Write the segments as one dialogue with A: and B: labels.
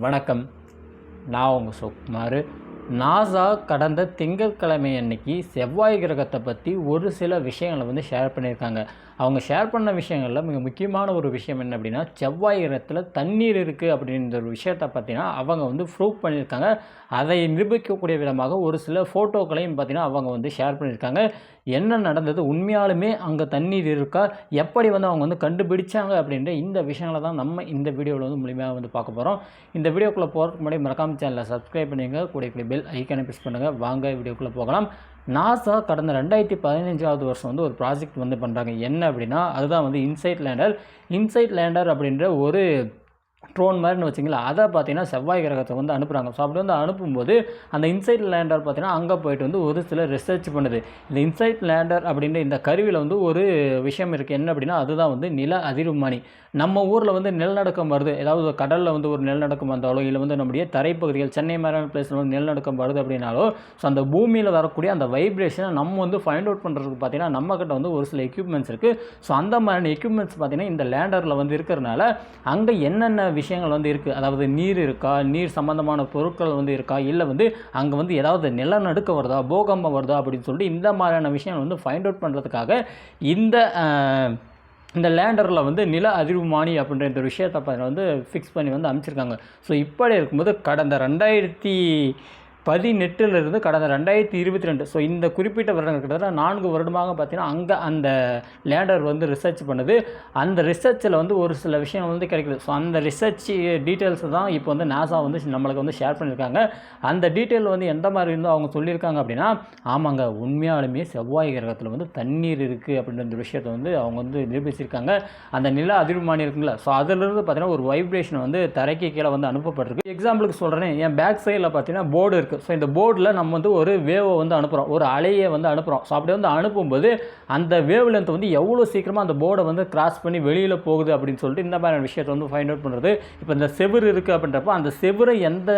A: வணக்கம். நான் உங்கள் சுக்குமார் நாசா கடந்த திங்கட்கிழமை அன்னைக்கு செவ்வாய் கிரகத்தை பற்றி ஒரு சில விஷயங்களை வந்து ஷேர் பண்ணியிருக்காங்க. அவங்க ஷேர் பண்ண விஷயங்களில் மிக முக்கியமான ஒரு விஷயம் என்ன அப்படின்னா செவ்வாய் கிரகத்தில் தண்ணீர் இருக்குது அப்படின்ற ஒரு விஷயத்தை பார்த்தீங்கன்னா அவங்க வந்து ப்ரூவ் பண்ணியிருக்காங்க. அதை நிரூபிக்கக்கூடிய விதமாக ஒரு சில ஃபோட்டோக்களையும் பார்த்தீங்கன்னா அவங்க வந்து ஷேர் பண்ணியிருக்காங்க. என்ன நடந்தது? உண்மையாலுமே அங்கே தண்ணீர் இருக்கா? எப்படி வந்து அவங்க வந்து கண்டுபிடிச்சாங்க அப்படின்ற இந்த விஷயங்களை தான் நம்ம இந்த வீடியோவில் வந்து முழுமையாக வந்து பார்க்க போகிறோம் இந்த வீடியோக்குள்ளே போகிறதுக்கு முன்னாடி மறக்காம சேனலை சப்ஸ்கிரைப் பண்ணுங்க கூட கூடிய பெல் ஐக்கானை ப்ரெஸ் பண்ணுங்கள் வாங்க வீடியோக்குள்ளே போகலாம். நாசா கடந்த ரெண்டாயிரத்தி பதினஞ்சாவது வருஷம் வந்து ஒரு ப்ராஜெக்ட் வந்து பண்ணுறாங்க என்ன அப்படின்னா அதுதான் வந்து இன்சைட் லேண்டர் இன்சைட் லேண்டர் அப்படின்ற ஒரு ட்ரோன் மாதிரின்னு வச்சிங்களா அதை பார்த்தீங்கன்னா செவ்வாய் கிரகத்தை வந்து அனுப்புகிறாங்க ஸோ அப்படி வந்து அனுப்பும்போது அந்த இன்சைட் லேண்டர் பார்த்தீங்கன்னா அங்கே போயிட்டு வந்து ஒரு சில ரிசர்ச் பண்ணுது. இந்த இன்சைட் லேண்டர் அப்படின்ற இந்த கருவியில் வந்து ஒரு விஷயம் இருக்குது என்ன அப்படின்னா அதுதான் வந்து நில அதிர்வுமானி நம்ம ஊரில் வந்து நிலநடுக்கம் வருது. ஏதாவது கடலில் வந்து ஒரு நிலநடுக்கம் வந்தாலோ இல்லை வந்து நம்முடைய தரைப்பகுதிகள் சென்னை மாதிரியான பிளேஸில் வந்து நிலநடுக்கம் வருது அப்படின்னாலோ ஸோ அந்த பூமியில் வரக்கூடிய அந்த வைப்ரேஷனை நம்ம வந்து ஃபைண்ட் அவுட் பண்ணுறதுக்கு பார்த்தீங்கன்னா நம்மக்கிட்ட வந்து ஒரு சில எக்யூப்மெண்ட்ஸ் இருக்குது ஸோ அந்த மாதிரியான எக்யூப்மெண்ட்ஸ் பார்த்தீங்கன்னா இந்த லேண்டரில் வந்து இருக்கிறனால அங்கே என்னென்ன விஷயங்கள் வந்து இருக்குது அதாவது நீர் இருக்கா நீர் சம்மந்தமான பொருட்கள் வந்து இருக்கா இல்லை வந்து அங்கே வந்து ஏதாவது நிலநடுக்க வருதா பூகம்பம் வருதா அப்படின்னு சொல்லிட்டு இந்த மாதிரியான விஷயங்கள் வந்து ஃபைண்ட் அவுட் பண்ணுறதுக்காக இந்த இந்த லேண்டரில் வந்து நில அதிர்வுமானி அப்படின்ற இந்த விஷயத்தை பார்த்தீங்கன்னா வந்து ஃபிக்ஸ் பண்ணி வந்து அமைச்சிருக்காங்க. ஸோ இப்படி இருக்கும்போது கடந்த ரெண்டாயிரத்தி பதினெட்டுலேருந்து கடந்த ரெண்டாயிரத்தி இருபத்தி ரெண்டு. ஸோ இந்த குறிப்பிட்ட வருடங்கள் கிட்டத்தட்ட நான்கு வருடமாக பார்த்தீங்கன்னா அங்கே அந்த லேண்டர் வந்து ரிசர்ச் பண்ணுது. அந்த ரிசர்ச்சில் வந்து ஒரு சில விஷயம் வந்து கிடைக்குது. ஸோ அந்த ரிசர்ச் டீட்டெயில்ஸ் தான் இப்போ வந்து நாசா வந்து நம்மளுக்கு வந்து ஷேர் பண்ணியிருக்காங்க. அந்த டீட்டெயில் வந்து எந்த மாதிரி இருந்தோ அவங்க சொல்லியிருக்காங்க அப்படின்னா ஆமாங்க உண்மையாலுமே செவ்வாய் கிரகத்தில் வந்து தண்ணீர் இருக்குது அப்படின்ற விஷயத்தை வந்து அவங்க வந்து நிரூபிச்சிருக்காங்க. அந்த நில அதிர்வுமானி இருக்குங்களா ஸோ அதிலிருந்து பார்த்தீங்கன்னா ஒரு வைப்ரேஷன் வந்து தரைக்கு கீழே வந்து அனுப்பப்பட்டிருக்கு. எக்ஸாம்பிளுக்கு சொல்கிறேன் என் பேக் சைடில் பார்த்தீங்கன்னா போர்டு இருக்குது ஸோ இந்த போர்டில் நம்ம வந்து ஒரு வேவை வந்து அனுப்புகிறோம் ஒரு அலையை வந்து அனுப்புகிறோம் ஸோ அப்படி வந்து அனுப்பும்போது அந்த வேவ் லென்த் வந்து எவ்வளோ சீக்கிரமாக அந்த போர்டை வந்து கிராஸ் பண்ணி வெளியில் போகுது அப்படின்னு சொல்லிட்டு இந்த மாதிரியான விஷயத்தை வந்து ஃபைண்ட் அவுட் பண்ணுறது இப்போ இந்த செவுரு இருக்குது அப்படின்றப்ப அந்த செவுரை எந்த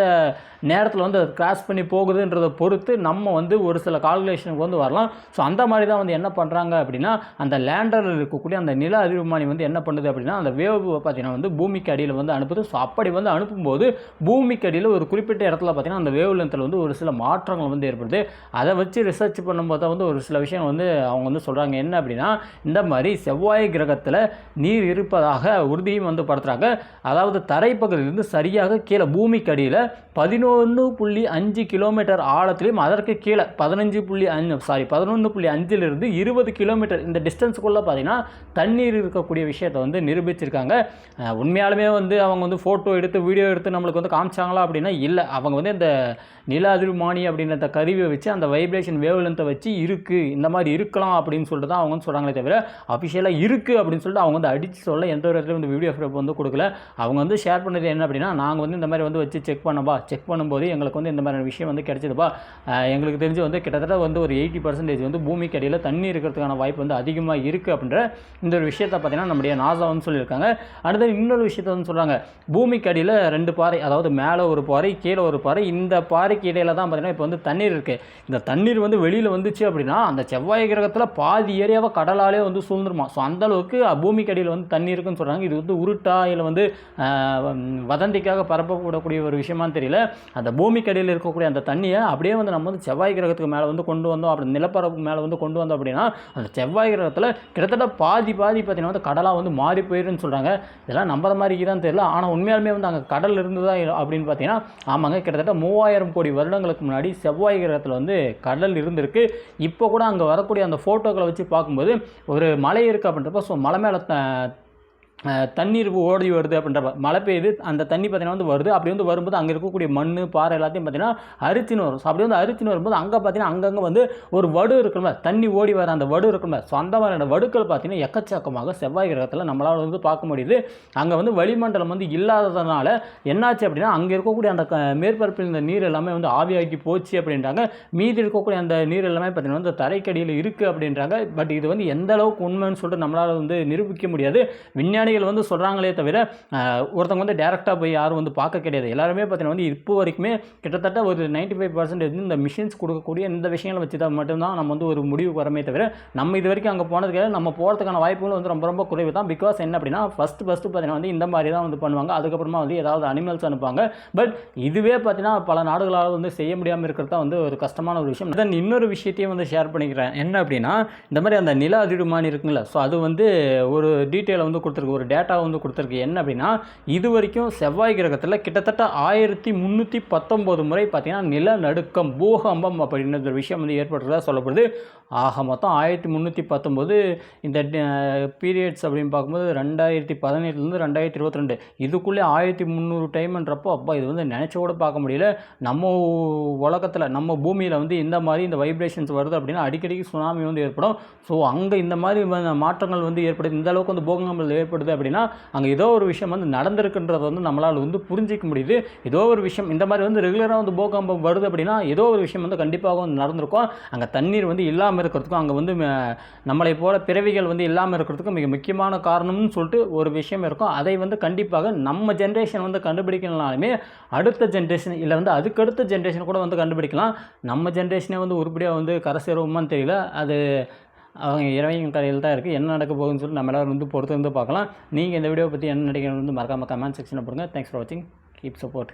A: நேரத்தில் வந்து அது கிராஸ் பண்ணி போகுதுன்றதை பொறுத்து நம்ம வந்து ஒரு சில கால்குலேஷனுக்கு வந்து வரலாம். ஸோ அந்த மாதிரி தான் வந்து என்ன பண்ணுறாங்க அப்படின்னா அந்த லேண்டரில் இருக்கக்கூடிய அந்த நில அதிர்வுமானி வந்து என்ன பண்ணுது அப்படின்னா அந்த வேவ் பார்த்தீங்கன்னா வந்து பூமிக்கு அடியில் வந்து அனுப்புது. ஸோ அப்படி வந்து அனுப்பும்போது பூமிக்கு அடியில் ஒரு குறிப்பிட்ட இடத்துல பார்த்தீங்கன்னா அந்த வேவ் லென்த்தில் வந்து ஒரு சில மாற்றங்கள் வந்து ஏற்படுது. அதை வச்சு ரிசர்ச் பண்ணும்போது தான் வந்து ஒரு சில விஷயம் வந்து அவங்க வந்து சொல்கிறாங்க என்ன அப்படின்னா இந்த மாதிரி செவ்வாய் கிரகத்தில் நீர் இருப்பதாக உறுதியும் வந்து படுத்துகிறாங்க அதாவது தரைப்பகுதியிலிருந்து சரியாக கீழே பூமிக்கு அடியில் பதினொன்று புள்ளி அஞ்சு கிலோமீட்டர் ஆழத்துலேயும் அதற்கு கீழே பதினஞ்சு புள்ளி அஞ்சு சாரி பதினொன்று புள்ளி அஞ்சிலிருந்து இருபது கிலோமீட்டர் இந்த டிஸ்டன்ஸுக்குள்ளே பார்த்தீங்கன்னா தண்ணீர் இருக்கக்கூடிய விஷயத்தை வந்து நிரூபிச்சிருக்காங்க. உண்மையாலுமே வந்து அவங்க வந்து ஃபோட்டோ எடுத்து வீடியோ எடுத்து நம்மளுக்கு வந்து காமிச்சாங்களா அப்படின்னா இல்லை. அவங்க வந்து இந்த நில அதிர்வுமானி அப்படின்ற அந்த கருவியை வச்சு அந்த வைப்ரேஷன் வேவ் லென்த்தை வச்சு இருக்குது இந்த மாதிரி இருக்கலாம் அப்படின்னு சொல்லிட்டு தான் அவங்க வந்து சொல்கிறாங்களே தவிர அஃபிஷியலாக இருக்குது அப்படின்னு சொல்லிட்டு அவங்க வந்து அடித்து சொல்ல எந்த ஒரு இடத்துலையும் வந்து வீடியோ ப்ரூஃப் வந்து கொடுக்கல. அவங்க வந்து ஷேர் பண்ணது என்ன அப்படின்னா நாங்கள் வந்து இந்த மாதிரி வந்து வச்சு செக் பண்ணப்பா செக் பண்ணும்போது எங்களுக்கு வந்து இந்த மாதிரியான விஷயம் வந்து கிடச்சிதுப்பா எங்களுக்கு தெரிஞ்சு வந்து கிட்டத்தட்ட வந்து ஒரு எயிட்டி பர்சன்டேஜ் வந்து பூமிக்கு அடியில் தண்ணி இருக்கிறதுக்கான வாய்ப்பு வந்து அதிகமாக இருக்குது அப்படின்ற இந்த ஒரு விஷயத்தை பார்த்தீங்கன்னா நம்முடைய நாசா வந்து சொல்லியிருக்காங்க. அடுத்து இன்னொரு விஷயத்தை வந்து சொல்கிறாங்க பூமிக்கு அடியில் ரெண்டு பாறை அதாவது மேலே ஒரு பாறை கீழே ஒரு பாறை இந்த பாறைக்கு இடையில தான் பார்த்தீங்கன்னா இப்போ வந்து தண்ணீர் இருக்குது இந்த தண்ணீர் வந்து வெளியில் வந்துச்சு அப்படின்னா அந்த செவ்வாய் கிரகத்தில் பாதி ஏரியாவை கடலாலே வந்து சூழ்ந்துருமா? ஸோ அந்தளவுக்கு பூமிக்கு அடியில் வந்து தண்ணி இருக்குன்னு சொல்கிறாங்க இது வந்து உருட்டா இல்லை வந்து வதந்திக்காக பரப்பக்கூடக்கூடிய ஒரு விஷயமான்னு தெரியல. அந்த பூமிக்கு அடியில் இருக்கக்கூடிய அந்த தண்ணியை அப்படியே வந்து நம்ம வந்து செவ்வாய் கிரகத்துக்கு மேலே வந்து கொண்டு வந்தோம் அப்படி நிலப்பரப்பு மேலே வந்து கொண்டு வந்தோம் அப்படின்னா அந்த செவ்வாய் கிரகத்தில் கிட்டத்தட்ட பாதி பாதி பார்த்தீங்கன்னா வந்து கடலாக வந்து மாறி போயிருன்னு சொல்கிறாங்க இதெல்லாம் நம்புற மாதிரி தான் தெரியல. ஆனால் உண்மையாலுமே வந்து அங்கே கடல் இருந்ததா அப்படின்னு பார்த்தீங்கன்னா ஆமாங்க கிட்டத்தட்ட மூவாயிரம் கோடி வருடங்களுக்கு முன்னாடி செவ்வாய் கிரகத்தில் வந்து கடல் இருந்திருக்கு. இப்போ கூட அங்கே வரக்கூடிய அந்த ஃபோட்டோக்களை வச்சு பார்க்கும்போது ஒரு மலை இருக்குது அப்படின்றப்ப ஸோ மலை மேலே தண்ணீர் ஓடி வருது அப்படின்ற மழை பெய்யுது அந்த தண்ணி பார்த்தீங்கன்னா வந்து வருது. அப்படி வந்து வரும்போது அங்கே இருக்கக்கூடிய மண் பாறை எல்லாத்தையும் பார்த்தீங்கன்னா அரிச்சின்னு வரும். ஸோ அப்படி வந்து அரிச்சின்னு வரும்போது அங்கே பார்த்தீங்கன்னா அங்கங்கே வந்து ஒரு வடு இருக்கணுமே தண்ணி ஓடி வர அந்த வடு இருக்கணுமே ஸோ அந்த மாதிரியான வடுக்கள் பார்த்தீங்கன்னா எக்கச்சக்கமாக செவ்வாய் கிரகத்தில் நம்மளால் வந்து பார்க்க முடியுது. அங்கே வந்து வளிமண்டலம் வந்து இல்லாததுனால என்னாச்சு அப்படின்னா அங்கே இருக்கக்கூடிய அந்த மேற்பரப்பில் இந்த நீர் எல்லாமே வந்து ஆவியாகி போச்சு அப்படின்றாங்க. மீதி இருக்கக்கூடிய அந்த நீர் எல்லாமே பார்த்தீங்கன்னா வந்து தரைக்கடியில் இருக்குது அப்படின்றாங்க. பட் இது வந்து எந்த அளவுக்கு உண்மைன்னு சொல்லிட்டு நம்மளால் வந்து நிரூபிக்க முடியாது. விஞ்ஞானிகள் உண்மைகள் வந்து சொல்கிறாங்களே தவிர ஒருத்தவங்க வந்து டேரெக்டாக போய் யாரும் வந்து பார்க்க கிடையாது. எல்லாருமே பார்த்தீங்கன்னா வந்து இப்போ வரைக்குமே கிட்டத்தட்ட ஒரு நைன்ட்டி ஃபைவ் பர்சன்ட் வந்து இந்த மிஷின்ஸ் கொடுக்கக்கூடிய இந்த விஷயங்களை வச்சு தான் மட்டும்தான் நம்ம வந்து ஒரு முடிவுக்கு வரமே தவிர நம்ம இது வரைக்கும் அங்கே போனதுக்காக நம்ம போகிறதுக்கான வாய்ப்புகள் வந்து ரொம்ப ரொம்ப குறைவு தான். பிகாஸ் என்ன அப்படின்னா ஃபஸ்ட்டு ஃபஸ்ட்டு பார்த்தீங்கன்னா வந்து இந்த மாதிரி தான் வந்து பண்ணுவாங்க. அதுக்கப்புறமா வந்து ஏதாவது அனிமல்ஸ் அனுப்பாங்க பட் இதுவே பார்த்தீங்கன்னா பல நாடுகளால் வந்து செய்ய முடியாமல் இருக்கிறது தான் வந்து ஒரு கஷ்டமான ஒரு விஷயம். தென் இன்னொரு விஷயத்தையும் வந்து ஷேர் பண்ணிக்கிறேன். என்ன அப்படின்னா இந்த மாதிரி அந்த நில அதிர்வுமானி இருக்குங்களா ஸோ அது வந்து ஒரு டீட்டெயிலை வந்து கொடுத்துருக்கு. ஒரு டேட்டா வந்து கொடுத்துருக்கு. என்ன அப்படின்னா இது வரைக்கும் செவ்வாய் கிரகத்தில் கிட்டத்தட்ட ஆயிரத்தி முந்நூற்றி பத்தொம்போது முறை பார்த்தீங்கன்னா நிலநடுக்கம் பூகம்பம் அப்படின்ற ஒரு விஷயம் வந்து ஏற்படுறதா சொல்லப்படுது. ஆக மொத்தம் ஆயிரத்தி முந்நூற்றி பத்தொம்போது இந்த பீரியட்ஸ் அப்படின்னு பார்க்கும்போது ரெண்டாயிரத்தி பதினெட்டுலேருந்து ரெண்டாயிரத்தி இருபத்தி ரெண்டு இதுக்குள்ளே ஆயிரத்தி முந்நூறு டைம்ன்றப்போ அப்போ இது வந்து நினச்ச கூட பார்க்க முடியல. நம்ம உலகத்தில் நம்ம பூமியில் வந்து இந்த மாதிரி இந்த வைப்ரேஷன்ஸ் வருது அப்படின்னா அடிக்கடிக்கு சுனாமி வந்து ஏற்படும். ஸோ அங்கே இந்த மாதிரி மாற்றங்கள் வந்து ஏற்படுது. இந்த அளவுக்கு வந்து பூகங்கள் ஏற்படுது. அப்படின்னா அங்கே ஏதோ ஒரு விஷயம் வந்து நடந்திருக்குன்றதை வந்து நம்மளால் வந்து புரிஞ்சிக்க முடியுது. ஏதோ ஒரு விஷயம் இந்த மாதிரி வந்து ரெகுலராக வந்து பூகம்பம் வருது அப்படின்னா ஏதோ ஒரு விஷயம் வந்து கண்டிப்பாக வந்து நடந்திருக்கும். அங்கே தண்ணீர் வந்து இல்லாமல் இருக்கிறதுக்கும் அங்கே வந்து நம்மளை போல பிறவிகள் வந்து இல்லாமல் இருக்கிறதுக்கும் மிக முக்கியமான காரணம்னு சொல்லிட்டு ஒரு விஷயம் இருக்கும். அதை வந்து கண்டிப்பாக நம்ம ஜென்ரேஷன் வந்து கண்டுபிடிக்கலனாலுமே அடுத்த ஜென்ரேஷன் இல்லை வந்து அதுக்கடுத்த ஜென்ரேஷன் கூட வந்து கண்டுபிடிக்கலாம். நம்ம ஜென்ரேஷனே வந்து உருப்படியாக வந்து கரை சேருவோமான்னு தெரியல. அது அவங்க இறைவன் கடையில் தான் இருக்குது என்ன நடக்க போகுதுன்னு சொல்லி நம்ம எல்லாரும் வந்து பொறுத்து வந்து பார்க்கலாம். நீங்கள் இந்த வீடியோ பற்றி என்ன நினைக்கிறீங்கன்னு வந்து மறக்காமல் கமெண்ட் செக்ஷனில் போடுங்க. தேங்க்ஸ் ஃபார் வாட்சிங் கீப் சப்போர்ட்